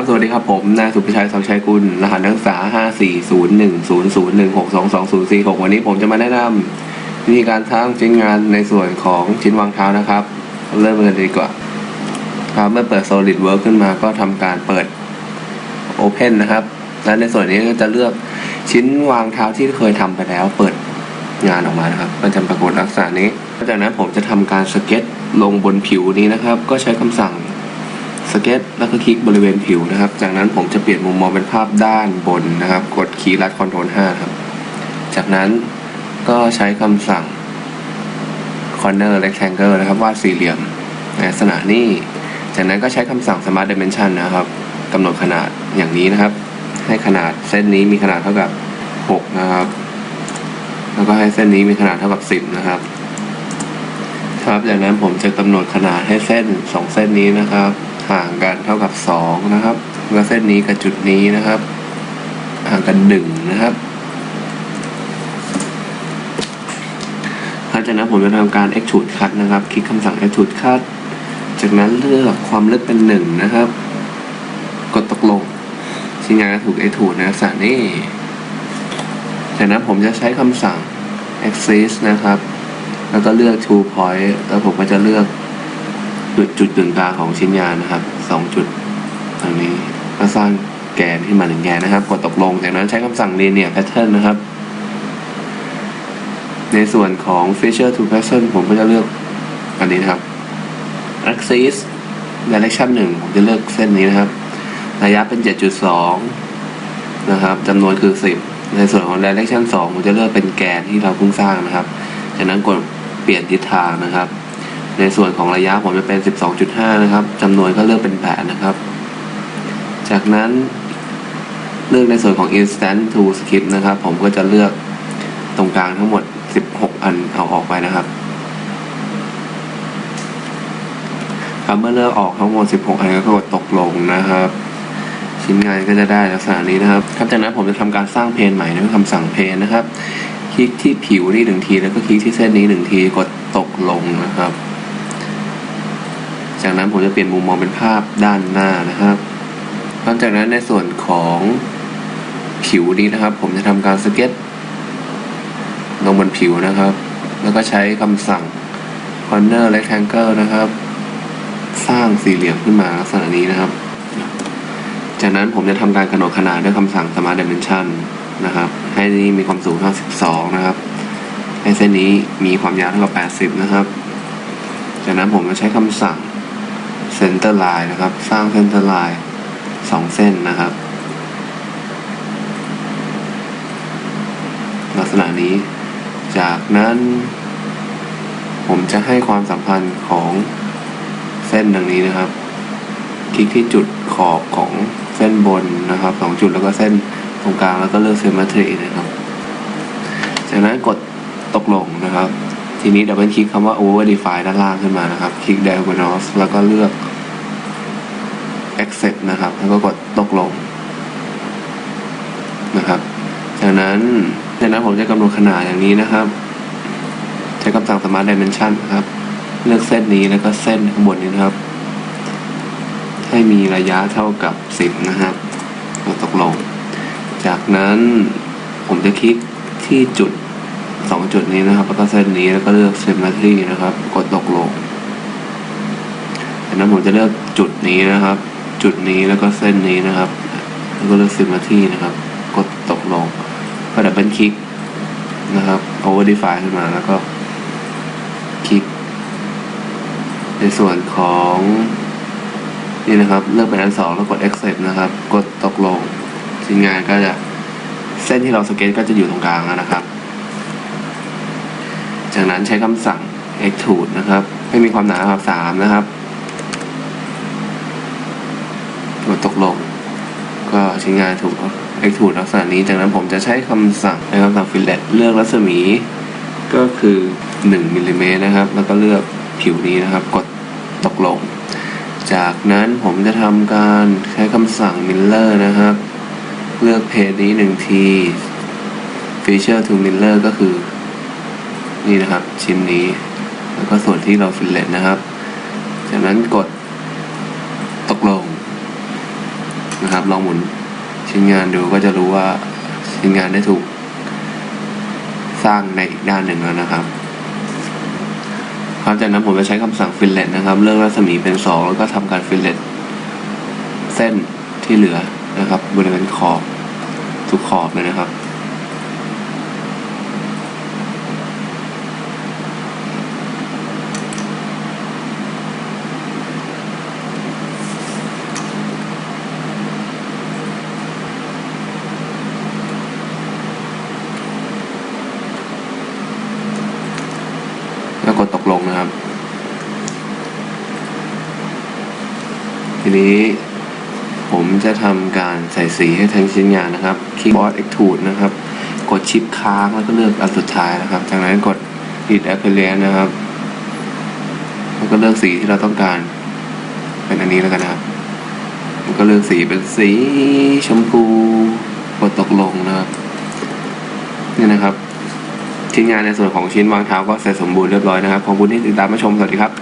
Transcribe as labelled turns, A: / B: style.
A: ครับ สวัสดีครับผม นายสุพิชัยสังชัยกุล รหัสนักศึกษา 5401001622046 วันนี้ผมจะมาแนะนำวิธีการสร้างชิ้นงานในส่วนของชิ้นวางเท้านะครับ เริ่มกันเลยดีกว่า ครับ เมื่อเปิด SolidWorks ขึ้นมาก็ทำการเปิด Open นะครับ และในส่วนนี้ก็จะเลือกชิ้นวางเท้าที่เคยทำไปแล้ว เปิดงานออกมานะครับก็จะปรากฏลักษณะนี้ จากนั้นผมจะทำการสเก็ตลงบนผิวนี้นะครับ ก็ใช้คำสั่ง สเก็ตแล้วก็คลิกบริเวณผิวนะครับ จากนั้นผมจะเปลี่ยนมุมมองเป็นภาพด้านบนนะครับ กดคีย์ลัดคอนโทรล5ครับ จากนั้นก็ใช้คำสั่ง corner rectangle นะครับวาดสี่เหลี่ยมในลักษณะนี้ จากนั้นก็ใช้คำสั่ง smart dimension นะครับกำหนดขนาดอย่างนี้นะครับ ให้ขนาดเส้นนี้มีขนาดเท่ากับ 6 นะครับ แล้วก็ให้เส้นนี้มีขนาดเท่ากับ 10 นะครับครับจากนั้นผมจะกำหนดขนาดให้เส้น 2 เส้นนี้นะครับ ห่างกันเท่ากับ 2 นะครับ แล้วเส้นนี้กับจุดนี้นะครับ ห่างกัน 1 นะครับหลังจากนั้นผมจะทำการ extrude cut นะครับ คลิกคำสั่ง extrude cut จากนั้นเลือกความลึกเป็น 1 นะครับ กดตกลงชิ้นงานถูก extrude ในลักษณะนี้จากนั้นผมจะใช้คำสั่ง axis นะครับ แล้วก็เลือก two point แล้วผมก็จะเลือก จุดจุดกึ่งกลางของชิ้นงานนะครับสองจุดตรงนี้ก็สร้างแกนขึ้นมาหนึ่งแกนนะครับ กดตกลง จากนั้นใช้คำสั่ง linear pattern นะครับ ในส่วนของ feature to pattern ผมก็จะเลือกอันนี้นะครับ axis direction 1 ผมจะเลือกเส้นนี้นะครับ ระยะเป็น 7.2 นะครับจำนวนคือ 10 ในส่วนของ direction 2 ผมจะเลือกเป็นแกนที่เราเพิ่งสร้างนะครับ จากนั้นกดเปลี่ยนทิศทางนะครับ ในส่วนของระยะผมจะเป็น 12.5 นะครับจำนวนก็เลือกเป็น 8 นะครับ จากนั้นเลือกในส่วนของ instant to skip นะครับ ผมก็จะเลือกตรงกลางทั้งหมด 16 อันเอาออกไปนะครับครับเมื่อเลือกออกทั้งหมด 16 อันก็กดตกลงนะครับ ชิ้นงานก็จะได้ลักษณะนี้นะครับครับจากนั้นผมจะทำการสร้างเพนใหม่ด้วยคำสั่งเพนนะครับ คลิกที่ผิวนี่หนึ่งที แล้วก็คลิกที่เส้นนี้หนึ่งทีกดตกลงนะครับ จากนั้นผมจะเปลี่ยนมุมมองเป็นภาพด้านหน้านะครับ หลังจากนั้นในส่วนของผิวนี้นะครับ ผมจะทำการสเก็ตลงบนผิวนะครับ แล้วก็ใช้คำสั่ง corner rectangle นะครับ สร้างสี่เหลี่ยมขึ้นมาลักษณะนี้นะครับ จากนั้นผมจะทำการกำหนดขนาดด้วยคำสั่ง smart dimension นะครับ ให้นี่มีความสูงเท่า12นะครับ ให้เส้นนี้มีความยาวเท่ากับ 80 นะครับ จากนั้นผมจะใช้คำสั่ง center line นะครับ สร้าง center line สองเส้นนะครับ ลักษณะนี้ จากนั้น ผมจะให้ความสัมพันธ์ของเส้นดังนี้นะครับ คลิกที่จุดขอบของเส้นบนนะครับสองจุดแล้วก็เส้นตรงกลางแล้วก็เลือก symmetry นะครับ จากนั้นกดตกลงนะครับ ทีนี้ดับเบิลคลิกคำว่า over define ด้านล่างขึ้นมานะครับ คลิก diagonal แล้วก็เลือก accept นะครับ แล้วก็กดตกลงนะครับจากนั้นจากนั้นผมจะกำหนดขนาดอย่างนี้นะครับ ใช้คำสั่ง smart dimension ครับ เลือกเส้นนี้แล้วก็เส้นข้างบนนี้นะครับ ให้มีระยะเท่ากับ 10 นะครับกดตกลง จากนั้นผมจะคลิกที่จุด 2 จุดนี้นะครับ แล้วก็เส้นนี้แล้วก็เลือก symmetry นะครับ กดตกลงจากนั้นผมจะเลือกจุดนี้นะครับ จุดนี้แล้วก็เส้นนี้นะครับ แล้วก็เลือก symmetry นะครับ กดตกลงก็ดับเบิลคลิกนะครับ over define ขึ้นมาแล้วก็คลิก ในส่วนของนี่นะครับ เลือกเป็นอันสองแล้วกด accept นะครับ กดตกลงชิ้นงานก็จะเส้นที่เราสเก็ตก็จะอยู่ตรงกลางแล้วนะครับ จากนั้นใช้คำสั่ง extrude นะครับให้มีความหนาระดับสามนะครับกดตกลง ก็ชิ้นงานถูก extrude ลักษณะนี้จากนั้นผมจะใช้คำสั่งในคำสั่ง fillet เลือกรัศมี ก็คือ1มิลลิเมตรนะครับ แล้วก็เลือกผิวนี้นะครับ กดตกลง จากนั้นผมจะทำการใช้คำสั่ง Miller นะครับ เลือกเพจนี้หนึ่งที Feature to Miller ก็คือ นี่นะครับ ชิ้นนี้ แล้วก็ส่วนที่เราฟิลเลตนะครับ จากนั้นกดตกลงนะครับ ลองหมุนชิ้นงานดูก็จะรู้ว่าชิ้นงานได้ถูก สร้างในอีกด้านหนึ่งแล้วนะครับหลังจากนั้นผมจะใช้คำสั่งฟิลเลตนะครับ เลือกรัศมีเป็นสองแล้วก็ทำการฟิลเลตเส้นที่เหลือนะครับ บริเวณขอบทุกขอบเลยนะครับ ตกลงนะครับ ทีนี้ผมจะทำการใส่สีให้ทั้งชิ้นงานนะครับ Keyboard Extrude นะครับ กดชิปค้างแล้วก็เลือกอันสุดท้ายนะครับ จากนั้นกด Edit Appearance นะครับ แล้วก็เลือกสีที่เราต้องการ เป็นอันนี้แล้วกันนะครับก็เลือกสีเป็นสีชมพูกดตกลงนะครับ นี่นะครับ ชิ้นงานในส่วนของชิ้นวางเท้าก็เสร็จสมบูรณ์เรียบร้อยนะครับขอบคุณที่ติดตามมาชมสวัสดีครับ